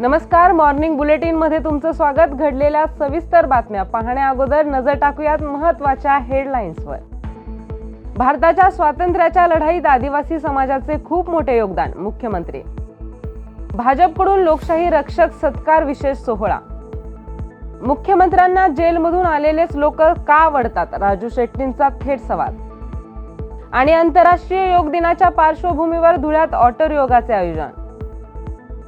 नमस्कार मॉर्निंग बुलेटिनमध्ये तुमचं स्वागत. घडलेल्या सविस्तर बातम्या पाहण्या अगोदर नजर टाकूयात महत्त्वाच्या हेडलाईन्सवर. भारताच्या स्वातंत्र्याच्या लढाईत आदिवासी समाजाचे खूप मोठे योगदान मुख्यमंत्री. भाजपकडून लोकशाही रक्षक सत्कार विशेष सोहळा. मुख्यमंत्र्यांना जेलमधून आलेलेच लोक का आवडतात? राजू शेट्टींचा थेट सवाल. आणि आंतरराष्ट्रीय योग दिनाच्या पार्श्वभूमीवर धुळ्यात ऑटर योगाचे आयोजन.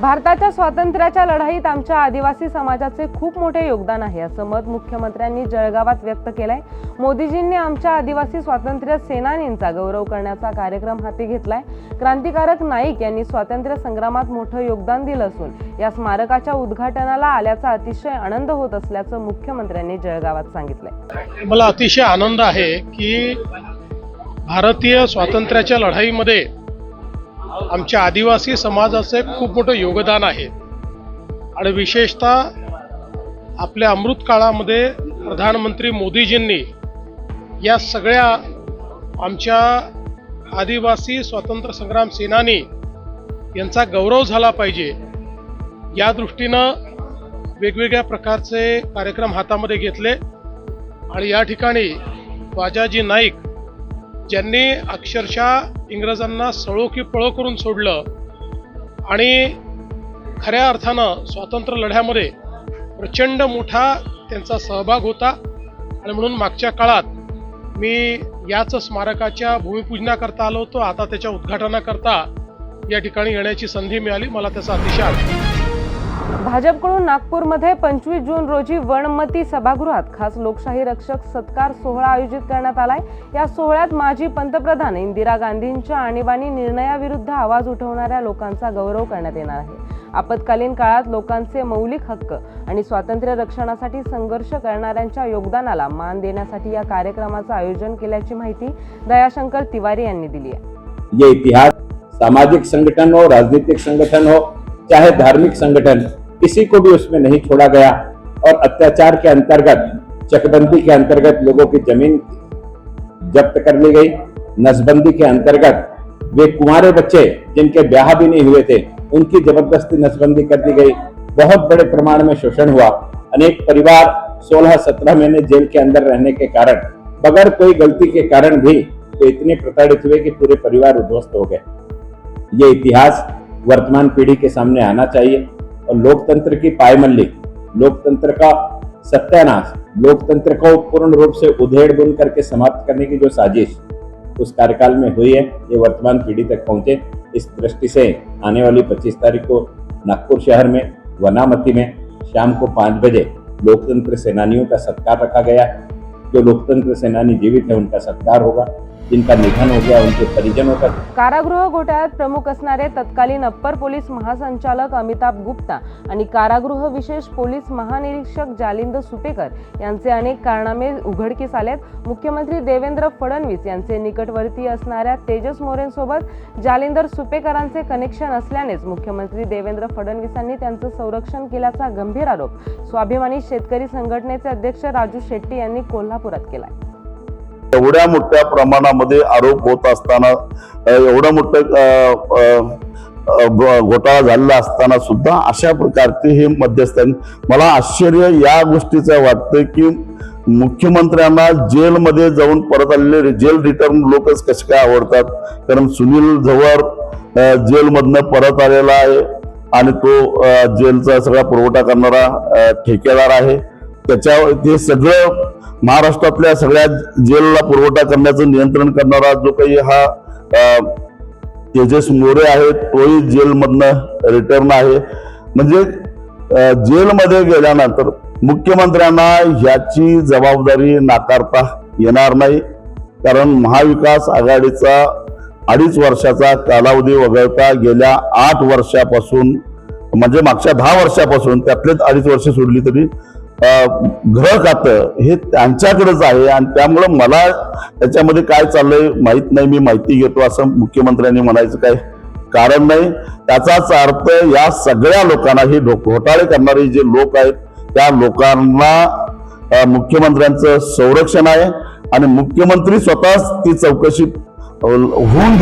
भारताच्या स्वातंत्र्याच्या लढाईत आमच्या आदिवासी समाजाचे खूप मोठे योगदान आहे असं मत मुख्यमंत्र्यांनी जळगावात व्यक्त केलंय. मोदीजींनी आमच्या आदिवासी स्वातंत्र्य सेनानींचा गौरव करण्याचा कार्यक्रम हाती घेतलाय. क्रांतिकारक नाईक यांनी स्वातंत्र्य संग्रामात मोठं योगदान दिलं असून या स्मारकाच्या उद्घाटनाला आल्याचा अतिशय आनंद होत असल्याचं मुख्यमंत्र्यांनी जळगावात सांगितलंय. मला अतिशय आनंद आहे की भारतीय स्वातंत्र्याच्या लढाईमध्ये आमच्या आदिवासी समाजाचे खूप मोठं योगदान आहे. आणि विशेषतः आपल्या अमृत काळामध्ये प्रधानमंत्री मोदीजींनी या सगळ्या आमच्या आदिवासी स्वातंत्र्य संग्राम सेनानी यांचा गौरव झाला पाहिजे. या दृष्टीनं वेगवेगळ्या प्रकारचे कार्यक्रम हातामध्ये घेतले. आणि या ठिकाणी वाजाजी नाईक ज्यांनी अक्षरशः इंग्रजांना सळो की पळो करून सोडलं आणि खऱ्या अर्थानं स्वातंत्र्य लढ्यामध्ये प्रचंड मोठा त्यांचा सहभाग होता. आणि म्हणून मागच्या काळात मी याच स्मारकाच्या भूमिपूजनाकरता आलो होतो. आता त्याच्या उद्घाटनाकरता या ठिकाणी येण्याची संधी मिळाली. मला त्याचा अतिशय भाजपकडून नागपूरमध्ये पंचवीस जून रोजी वणमती सभागृहात खास लोकशाही रक्षक सत्कार सोहळा आयोजित करण्यात आलाय. या सोहळ्यात माजी पंतप्रधान इंदिरा गांधींच्या आणीबाणी निर्णयाविरुद्ध आवाज उठवणाऱ्या लोकांचा गौरव करण्यात येणार आहे. आपत्कालीन काळात लोकांचे मौलिक हक्क आणि स्वातंत्र्य रक्षणासाठी संघर्ष करणाऱ्यांच्या योगदानाला मान देण्यासाठी या कार्यक्रमाचं आयोजन केल्याची माहिती दयाशंकर तिवारी यांनी दिली आहे. ये इतिहास सामाजिक संगठन हो राजनीतिक संगठन हो चाहे धार्मिक संगठन किसी को भी उसमें नहीं छोड़ा गया और अत्याचार के अंतर्गत, चकबंदी के अंतर्गत लोगों की ज़मीन जब्त कर ली गई, नसबंदी के अंतर्गत वे कुंवारे बच्चे जिनके ब्याह भी नहीं हुए थे, उनकी ज़बरदस्ती नसबंदी कर दी गई। बहुत बड़े प्रमाण में शोषण हुआ। अनेक परिवार 16-17 महीने जेल के अंदर रहने के कारण, बगैर कोई गलती के कारण भी वे इतने प्रताड़ित हुए कि पूरे परिवार उद्ध्वस्त हो गए। ये इतिहास वर्तमान पीढ़ी के सामने आना चाहिए। और लोकतंत्र की पायमल्ली, लोकतंत्र का सत्यानाश, लोकतंत्र को पूर्ण रूप से उधेड़ बुन करके समाप्त करने की जो साजिश उस कार्यकाल में हुई है, ये वर्तमान पीढ़ी तक पहुँचे। इस दृष्टि से आने वाली 25 तारीख को नागपुर शहर में, वनामती में शाम को पाँच बजे लोकतंत्र सेनानियों का सत्कार रखा गया। जो लोकतंत्र सेनानी जीवित है, उनका सत्कार होगा। जिनका निधन हो गया उनके परिजनों का। कारागृह घोटाळ्यात प्रमुख असणारे तत्कालीन अप्पर पोलीस महासंचालक अमिताभ गुप्ता आणि कारागृह विशेष पोलीस महानिरीक्षक जालिंद सुपेकर यांचे अनेक कारनामे उघडकीस आलेत. मुख्यमंत्री देवेंद्र फडणवीस यांचे निकटवर्ती असणाऱ्या तेजस मोरेंसोबत जालिंदर सुपेकरांचे कनेक्शन असल्यानेच मुख्यमंत्री देवेंद्र फडणवीसांनी त्यांचं संरक्षण केल्याचा गंभीर आरोप. स्वाभिमानी शेतकरी संघटनेचे अध्यक्ष राजू शेट्टी यांनी कोल्हापुरात केलाय. एवढ्या मोठ्या प्रमाणामध्ये आरोप होत असताना अ, एवढं मोठं घोटाळा झालेला असताना सुद्धा अशा प्रकारचे हे मध्यस्थानी मला आश्चर्य या गोष्टीचं वाटतं की मुख्यमंत्र्यांना जेलमध्ये जाऊन परत आलेले जेल रिटर्न लोकच कसे काय आवडतात? कारण सुनील झवर जेलमधनं परत आलेला आहे आणि तो जेलचा सगळा पुरवठा करणारा ठेकेदार आहे. त्याच्या ते सगळं महाराष्ट्रातल्या सगळ्या जेलला पुरवठा करण्याचं नियंत्रण करणारा जो काही हा तेजस मोरे आहे तोही जेलमधनं रिटर्न आहे. म्हणजे जेलमध्ये गेल्यानंतर मुख्यमंत्र्यांना ह्याची जबाबदारी नाकारता येणार नाही. कारण महाविकास आघाडीचा अडीच वर्षाचा कालावधी वगळता गेल्या आठ वर्षापासून म्हणजे मागच्या दहा वर्षापासून त्यातलेच अडीच वर्ष सोडली तरी ग्रह खातं हे त्यांच्याकडेच आहे. आणि त्यामुळं मला त्याच्यामध्ये काय चाललंय माहीत नाही. मी माहिती घेतो असं मुख्यमंत्र्यांनी म्हणायचं काय कारण नाही. त्याचाच अर्थ या सगळ्या लोकांना हे घोटाळे करणारे जे लोक आहेत त्या लोकांना मुख्यमंत्र्यांचं संरक्षण आहे. आणि मुख्यमंत्री स्वतःच ती चौकशी होऊन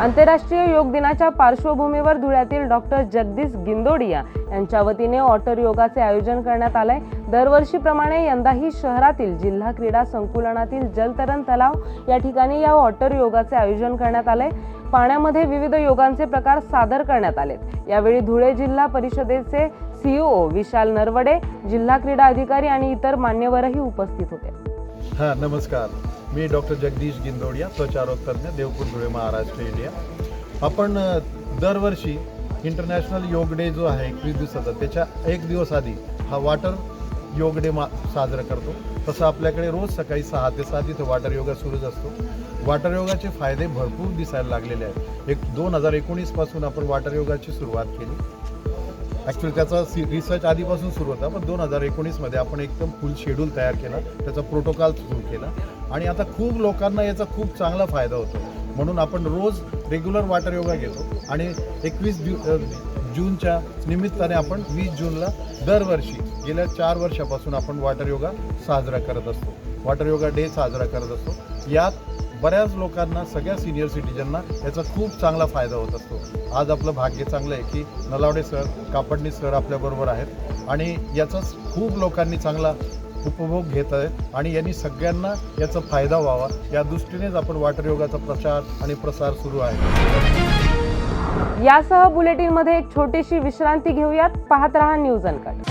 आंतरराष्ट्रीय योग दिनाच्या पार्श्वभूमीवर धुळ्यातील डॉक्टर जगदीश गिंदोडिया यांच्या वतीने ऑटर योगाचे आयोजन करण्यात आलंय. दरवर्षीप्रमाणे यंदाही शहरातील जिल्हा क्रीडा संकुलनातील जलतरण तलाव या ठिकाणी या ऑटर योगाचे आयोजन करण्यात आलंय. पाण्यामध्ये विविध योगांचे प्रकार सादर करण्यात आलेत. यावेळी धुळे जिल्हा परिषदेचे सीईओ विशाल नरवडे जिल्हा क्रीडा अधिकारी आणि इतर मान्यवरही उपस्थित होते. हा नमस्कार. मी डॉक्टर जगदीश गिंदोडिया त्वचारोग तज्ज्ञ देवपूर धुळे महाराष्ट्र इंडिया. आपण दरवर्षी इंटरनॅशनल योग डे जो आहे एकवीस दिवसाचा त्याच्या एक दिवस आधी हा वॉटर योग डे मा साजरा करतो. तसं आपल्याकडे रोज सकाळी सहा ते सात इथं वॉटर योगा सुरूच असतो. वॉटर योगाचे फायदे भरपूर दिसायला लागलेले आहेत. एक दोन हजार एकोणीसपासून आपण वॉटर योगाची सुरुवात केली. ॲक्च्युली त्याचा सी रिसर्च आधीपासून सुरू होता पण दोन हजार एकोणीसमध्ये आपण एकदम फुल शेड्यूल तयार केला. त्याचा प्रोटोकॉल सुरू केला. आणि आता खूप लोकांना याचा खूप चांगला फायदा होतो. म्हणून आपण रोज रेग्युलर वॉटर योगा घेतो. आणि एकवीस दिव जूनच्या निमित्ताने आपण वीस जूनला दरवर्षी गेल्या चार वर्षापासून आपण वॉटर योगा साजरा करत असतो. वॉटर योगा डे साजरा करत असतो. यात बऱ्याच लोकांना सगळ्या सिनियर सिटीजनना याचा खूप चांगला फायदा होत असतो. आज आपलं भाग्य चांगलं आहे की नलावडे सर कापडणी सर आपल्याबरोबर आहेत आणि याचाच खूप लोकांनी चांगला उपभोग घेत आहे आणि यांनी सगळ्यांना याचा फायदा व्हावा. या दृष्टीनेच आपण वाटर योगाचा प्रचार आणि प्रसार सुरू आहे. यासह बुलेटिनमध्ये एक छोटीशी विश्रांती घेऊयात. पाहत रहा news uncut.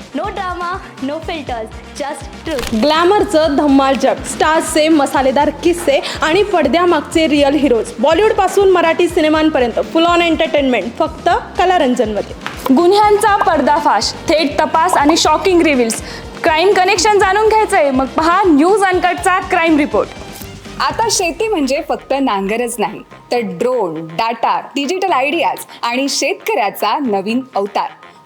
No filters just truth ग्लॅमरचं धम्माल जग. स्टार्सचे मसालेदार किस्से आणि पडद्यामागचे रिअल हिरोज बॉलिवूडपासून मराठी सिनेमांपर्यंत फुल ऑन एंटरटेनमेंट फक्त कलारंजनमध्ये. गुन्ह्यांचा पर्दाफाश थेट तपास आणि शॉकिंग रिव्हिल्स क्राईम कनेक्शन जाणून घ्यायचंय. मग पहा न्यूज अनकटचा क्राईम रिपोर्ट आता शेती म्हणजे फक्त नांगरच नाही तर ड्रोन डाटा डिजिटल आयडियाज आणि शेतकऱ्याचा नवीन अवतार.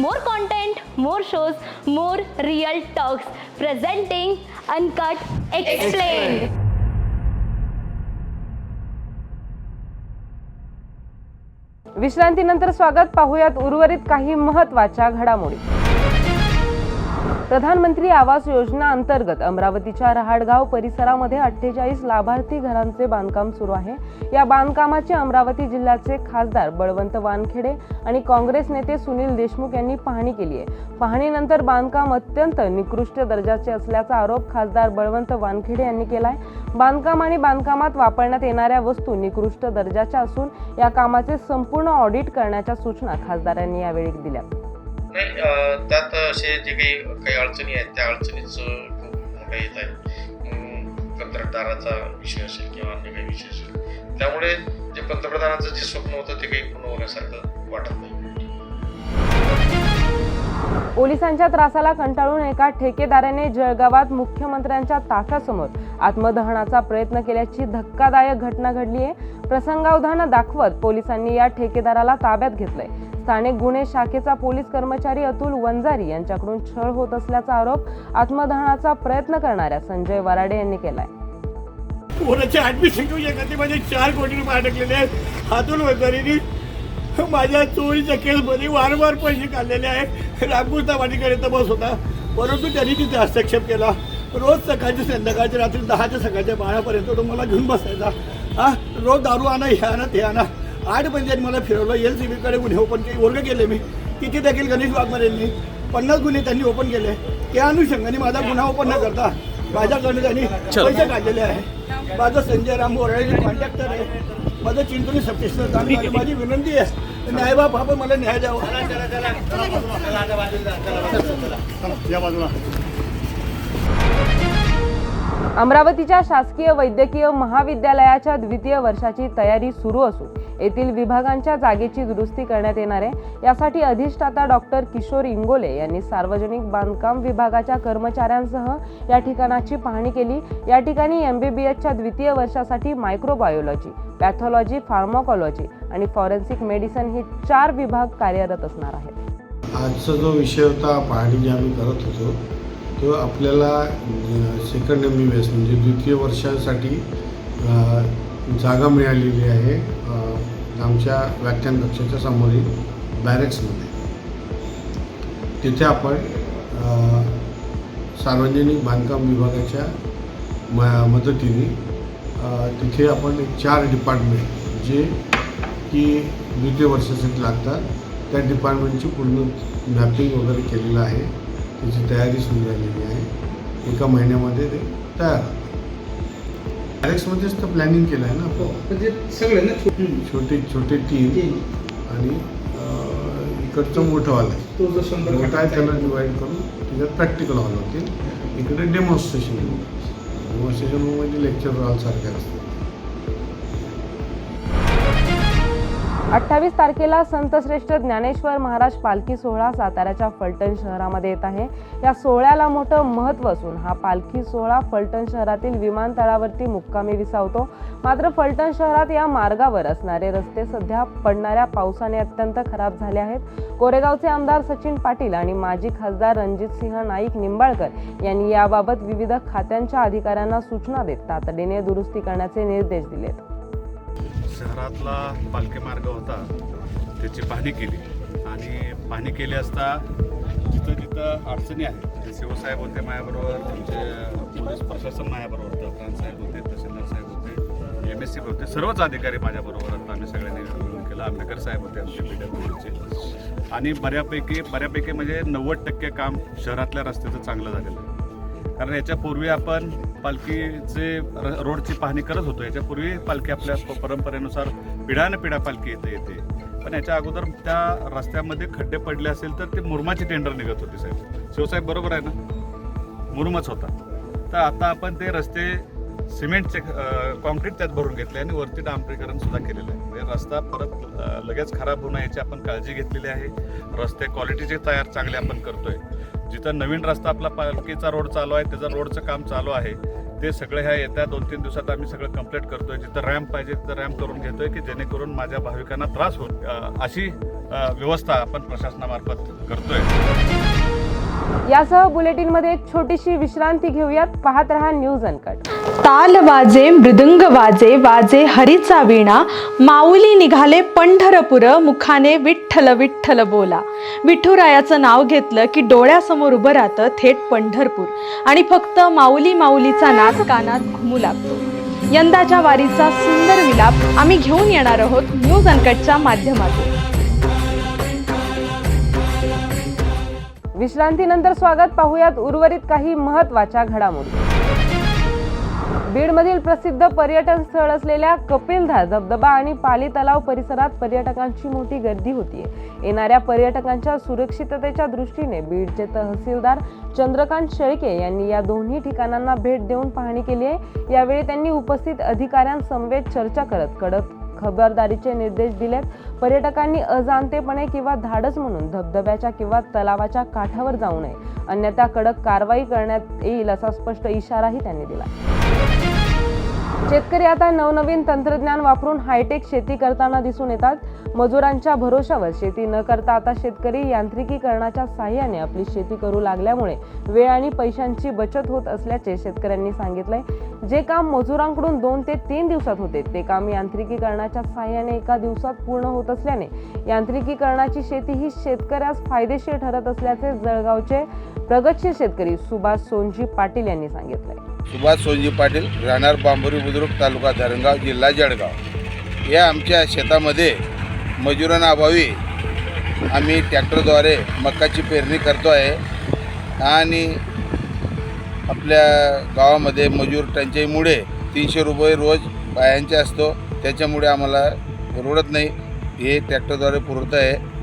More content more shows more real talks presenting uncut explain विश्रांतीनंतर स्वागत. पाहूयात उर्वरित काही महत्त्वाच्या घडामोडी. प्रधानमंत्री आवास योजना अंतर्गत अमरावतीच्या रहाडगाव परिसरामध्ये अठ्ठेचाळीस लाभार्थी घरांचे बांधकाम सुरू आहे. या बांधकामाचे अमरावती जिल्ह्याचे खासदार बळवंत वानखेडे आणि काँग्रेस नेते सुनील देशमुख यांनी पाहणी केली आहे. पाहणीनंतर बांधकाम अत्यंत निकृष्ट दर्जाचे असल्याचा आरोप खासदार बळवंत वानखेडे यांनी केला आहे बांधकाम आणि बांधकामात वापरण्यात येणाऱ्या वस्तू निकृष्ट दर्जाच्या असून या कामाचे संपूर्ण ऑडिट करण्याच्या सूचना खासदारांनी यावेळी दिल्या. म्हणजे त्यात असे जे काही काही अडचणी आहेत त्या अडचणीचं खूप मोठा येत आहे. कंत्राटदाराचा विषय असेल किंवा अन्य काही विषय असेल त्यामुळे जे पंतप्रधानांचं जे स्वप्न होतं ते काही पूर्ण होण्यासारखं वाटत नाही. पोलिसांच्या त्रासाला कंटाळून एका ठेकेदाराने जळगावात मुख्यमंत्र्यांच्या ताफ्यासमोर आत्मदहनाचा प्रयत्न केल्याची धक्कादायक घटना घडली आहे प्रसंगावधान दाखवत पोलिसांनी या ठेकेदाराला ताब्यात घेतलंय. स्थानिक गुन्हे शाखेचा पोलीस कर्मचारी अतुल वंजारी यांच्याकडून छळ होत असल्याचा आरोप आत्मदहनाचा प्रयत्न करणाऱ्या संजय वराडे यांनी केलाय. कोणाचे ऍडमिशन घेऊ शकत माझे चार कोटी रुपये अडकलेले आहेत? अतुल वगैरे माझ्या चोरीच्या केसमध्ये वारंवार पैसे काढलेले आहेत. रामकृष्ण वाटीकडे तपास होता. परंतु त्यांनी तिथे हस्तक्षेप केला. रोज सकाळच्या संध्याकाळच्या रात्री दहाच्या सकाळच्या बारापर्यंत तो मला घेऊन बसायचा. हा रोज दारू आणा हे आणा ते आणा. आठ महिन्यात मला फिरवलं एल सी बीकडे गुन्हे ओपन केले वर्ग केले मी. तिथे देखील गणेश वाघमारेंनी पन्नास गुन्हे त्यांनी ओपन केले. त्या अनुषंगाने माझा गुन्हा ओपन न करता माझ्याकडनं त्यांनी पैसे काढलेले आहे माझं संजय राम बोराडे कॉन्ट्रॅक्टर आहे. माझं चिंतनी सबस्टेशन आणि माझी- माझी विनंती आहे न्यायबाप हा पण मला न्याय द्यावा. या बाजूला. अमरावतीच्या शासकीय वैद्यकीय महाविद्यालयाच्या द्वितीय वर्षाची तयारी सुरू असून येथील विभागांच्या जागेची दुरुस्ती करण्यात येणार आहे. यासाठी अधिष्ठाता डॉक्टर किशोर इंगोले यांनी सार्वजनिक बांधकाम विभागाच्या कर्मचाऱ्यांसह या ठिकाणाची पाहणी केली. या ठिकाणी एम बी बी एसच्या द्वितीय वर्षासाठी मायक्रोबायोलॉजी पॅथॉलॉजी फार्माकॉलॉजी आणि फॉरेन्सिक मेडिसिन हे चार विभाग कार्यरत असणार आहेत. आजचा जो विषय होता पाहणी जी आम्ही करत होतो तो आपल्याला second M B B S म्हणजे द्वितीय वर्षासाठी जागा मिळालेली आहे आमच्या व्याख्यान कक्षाच्या समोरील बॅरेक्समध्ये तिथे आपण सार्वजनिक बांधकाम विभागाच्या म मदतीने तिथे आपण एक चार डिपार्टमेंट जे की द्वितीय वर्षासाठी लागतात त्या डिपार्टमेंटची पूर्ण मॅपिंग वगैरे केलेलं आहे. त्याची तयारी सुरू झालेली आहे. एका महिन्यामध्ये ते तयार बॅरेक्समध्येच तर प्लॅनिंग केलं आहे ना म्हणजे सगळे ना छोटे. छोटे तीन आणि इकडचं मोठं हॉल आहे. तो जो शंभर मोठा आहे त्याला डिवाईड करून त्याच्यात प्रॅक्टिकल हॉल होतील. इकडे डेमॉन्स्ट्रेशन डेमॉन्स्ट्रेशन रूममध्ये लेक्चर हॉल सारखे असतात. अठ्ठावीस तारखेला संतश्रेष्ठ ज्ञानेश्वर महाराज पालखी सोहळा साताऱ्याच्या फलटण शहरामध्ये येत आहे. या सोहळ्याला मोठं महत्त्व असून हा पालखी सोहळा फलटण शहरातील विमानतळावरती मुक्कामी विसावतो. मात्र फलटण शहरात या मार्गावर असणारे रस्ते सध्या पडणाऱ्या पावसाने अत्यंत खराब झाले आहेत. कोरेगावचे आमदार सचिन पाटील आणि माजी खासदार रणजितसिंह नाईक निंबाळकर यांनी याबाबत विविध खात्यांच्या अधिकाऱ्यांना सूचना देत तातडीने दुरुस्ती करण्याचे निर्देश दिलेत. शहरातला पालखी मार्ग होता त्याची पाहणी केली. आणि पाहणी केली असता जिथं जिथं अडचणी आहेत ते शिवसाहेब होते माझ्याबरोबर तुमचे पोलीस प्रशासन माझ्याबरोबर होतं प्राण होते तहसीलदार साहेब होते एम एस सी होते सर्वच अधिकारी माझ्याबरोबर होता. आम्ही सगळ्यांनी मिळून केलं. आंबेडकर साहेब होते आमचे पी डब्ल्यूचे आणि बऱ्यापैकी बऱ्यापैकी म्हणजे नव्वद टक्के काम शहरातल्या रस्त्याचं चांगलं झालेलं आहे. कारण याच्यापूर्वी आपण पालखीचे रोडची पाहणी करत होतो. याच्यापूर्वी पालखी आपल्या प- परंपरेनुसार पिढ्यानं पिढ्या पालखी येते येते. पण याच्या अगोदर त्या रस्त्यामध्ये खड्डे पडले असेल तर ते मुरमाची टेंडर निघत होती साहेब. शिवसाहेब बरोबर आहे ना? मुरुमच होता. तर आता आपण ते रस्ते सिमेंटचे कॉन्क्रीट त्यात भरून घेतले आणि वरती डांबरीकरण सुद्धा केलेलं आहे. म्हणजे रस्ता परत लगेच खराब होऊ नये याची आपण काळजी घेतलेली आहे. रस्ते क्वालिटीचे तयार चांगले आपण करतोय. जिथं नवीन रस्ता आपला पालखीचा रोड चालू आहे त्याचं रोडचं काम चालू आहे ते सगळं ह्या येत्या दोन तीन दिवसात आम्ही सगळं कंप्लीट करतोय. जिथं रॅम्प पाहिजे तिथं रॅम्प करून घेतोय की जेणेकरून माझ्या भाविकांना त्रास होत अशी व्यवस्था आपण प्रशासनामार्फत करतोय. यासह बुलेटिनमध्ये एक छोटीशी विश्रांती घेऊयात. पाहत रहा न्यूज अनकट ताल वाजे मृदुंग वाजे वाजे हरीचा वीणा माऊली निघाले पंढरपुर मुखाने विठ्ठल विठ्ठल बोला. विठुरायाचं नाव घेतलं की डोळ्यासमोर उभं राहतं थेट पंढरपूर. आणि फक्त माऊली माऊलीचा नाद कानात घुमू लागतो. यंदाच्या वारीचा सुंदर विलाप आम्ही घेऊन येणार आहोत न्यूज अनकटच्या माध्यमातून. विश्रांतीनंतर स्वागत पाहूयात उर्वरित काही महत्त्वाच्या घडामोडी. बीडमधील प्रसिद्ध पर्यटन स्थळ असलेल्या कपिलधा धबधबा आणि पाली तलाव परिसरात पर्यटकांची मोठी गर्दी होती येणाऱ्या पर्यटकांच्या सुरक्षिततेच्या दृष्टीने बीडचे तहसीलदार चंद्रकांत शेळके यांनी या दोन्ही ठिकाणांना भेट देऊन पाहणी केली आहे. यावेळी त्यांनी उपस्थित अधिकाऱ्यांसमवेत चर्चा करत कडक खबरदारीचे निर्देश दिलेत. पर्यटकांनी अजाणतेपणे किंवा धाडस म्हणून धबधब्याच्या किंवा तलावाच्या काठावर जाऊ नये. अन्यथा कडक कारवाई करण्यात येईल असा स्पष्ट इशाराही त्यांनी दिला. शेतकरी आता नवनवीन तंत्रज्ञान वापरून हायटेक शेती करताना दिसून येतात. मजुरांच्या भरोशावर शेती न करता आता शेतकरी यांत्रिकीकरणाच्या साहाय्याने आपली शेती करू लागल्यामुळे वेळ आणि पैशांची बचत होत असल्याचे शेतकऱ्यांनी सांगितलंय. जे काम मजुरांकडून दोन ते तीन दिवसात होते ते काम यांत्रिकीकरणाच्या साहाय्याने एका दिवसात पूर्ण होत असल्याने यांत्रिकीकरणाची शेती ही शेतकऱ्यास फायदेशीर ठरत असल्याचे जळगावचे प्रगतशील शेतकरी सुभाष सोनजी पाटील यांनी सांगितलंय. सुभाष सोनजी पाटील राहणार बांबोरी बुद्रुक तालुका धरणगाव जिल्हा जळगाव. या आमच्या शेतामध्ये मजुरांअभावी आम्ही ट्रॅक्टरद्वारे मक्काची पेरणी करतो आहे आणि आपल्या गावामध्ये मजूर टंचाईमुळे तीनशे रुपये रोज बायांचे असतो. त्याच्यामुळे आम्हाला परवडत नाही. हे ट्रॅक्टरद्वारे पुरवत आहे.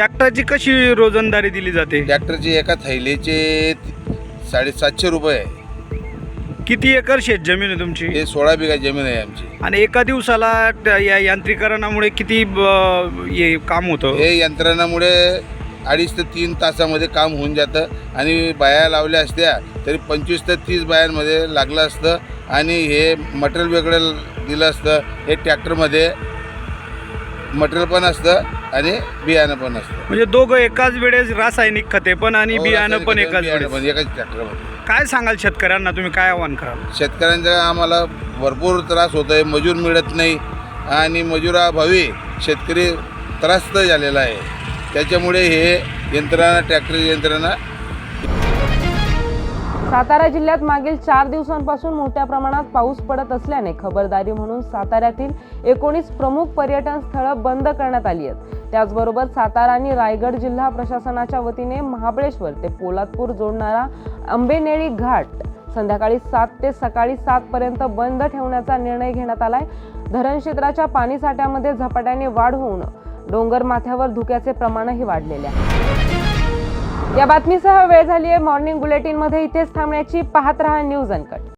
ट्रॅक्टरची कशी रोजंदारी दिली जाते? ट्रॅक्टरचे एका थैलीचे साडेसातशे रुपये आहे. किती एकर शेत जमीन आहे तुमची? हे सोळा बिघा जमीन आहे आमची. आणि एका दिवसाला ट- या यांत्रिकरणामुळे किती ब- हे काम होतं? हे यंत्रणामुळे अडीच ते तीन तासामध्ये काम होऊन जातं आणि बाया लावल्या असत्या तरी पंचवीस ते तीस बायांमध्ये लागलं असतं आणि हे मटेरियल वेगळं दिलं असतं. हे ट्रॅक्टरमध्ये मटेरियल पण असतं आणि बियाणं पण असतं. म्हणजे दोघं एकाच वेळेस रासायनिक खते पण आणि हो, बियाणं पण रासायनिक एकाच बियाणं वेळेस. पण एकाच ट्रॅक्टरमध्ये काय सांगाल शेतकऱ्यांना? तुम्ही काय आव्हान कराल? शेतकऱ्यांचा आम्हाला भरपूर त्रास होतो आहे मजूर मिळत नाही आणि मजुराभावी शेतकरी त्रास्त झालेला आहे. त्याच्यामुळे हे यंत्रणा ट्रॅक्टर यंत्रणा सातारा जिल्ह्यात मागील चार दिवसांपासून मोठ्या प्रमाणात पाऊस पडत असल्याने खबरदारी म्हणून साताऱ्यातील एकोणीस प्रमुख पर्यटन स्थळं बंद करण्यात आली आहेत. त्याचबरोबर सातारा आणि रायगड जिल्हा प्रशासनाच्या वतीने महाबळेश्वर ते पोलादपूर जोडणारा आंबेनेळी घाट संध्याकाळी सात ते सकाळी सात पर्यंत बंद ठेवण्याचा निर्णय घेण्यात आलाय. धरण क्षेत्राच्या पाणीसाठ्यामध्ये झपाट्याने वाढ होऊन डोंगर माथ्यावर धुक्याचे प्रमाणही वाढलेले आहे. या बातमीसह वेळ झाली आहे मॉर्निंग बुलेटिनमध्ये इथेच थांबण्याची. पाहत रहा न्यूज अनकट.